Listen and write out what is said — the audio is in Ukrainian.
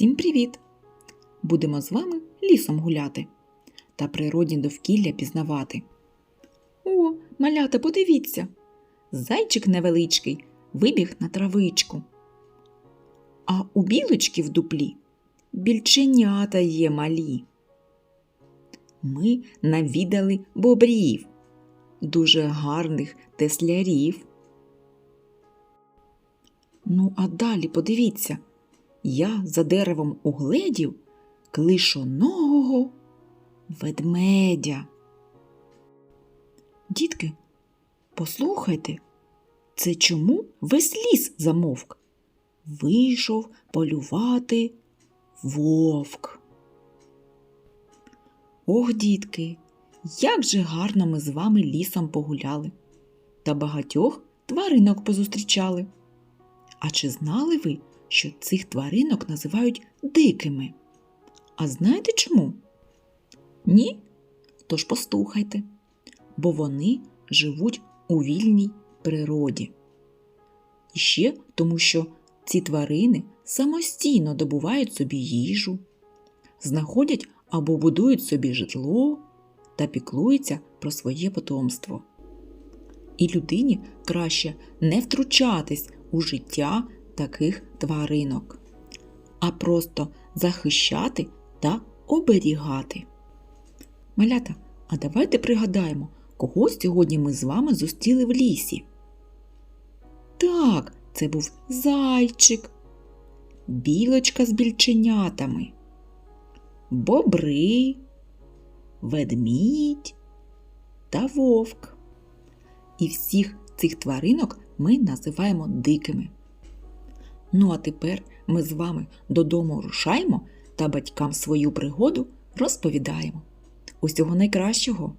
Всім привіт! Будемо з вами лісом гуляти та природні довкілля пізнавати. О, малята, подивіться! Зайчик невеличкий вибіг на травичку. А у білочки в дуплі більченята є малі. Ми навідали бобрів, дуже гарних теслярів. Ну, а далі подивіться, я за деревом угледів клишоногого ведмедя. Дітки, послухайте, це чому весь ліс замовк? Вийшов полювати вовк. Ох, дітки, як же гарно ми з вами лісом погуляли та багатьох тваринок позустрічали. А чи знали ви, що цих тваринок називають дикими? А знаєте чому? Ні? Тож послухайте, бо вони живуть у вільній природі. І ще тому, що ці тварини самостійно добувають собі їжу, знаходять або будують собі житло та піклуються про своє потомство. І людині краще не втручатись у життя таких тваринок, а просто захищати та оберігати. Малята, а давайте пригадаємо, кого сьогодні ми з вами зустріли в лісі. Так, це був зайчик, білочка з більченятами, бобри, ведмідь та вовк. І всіх цих тваринок ми називаємо дикими. Ну а тепер ми з вами додому рушаємо та батькам свою пригоду розповідаємо. Усього найкращого!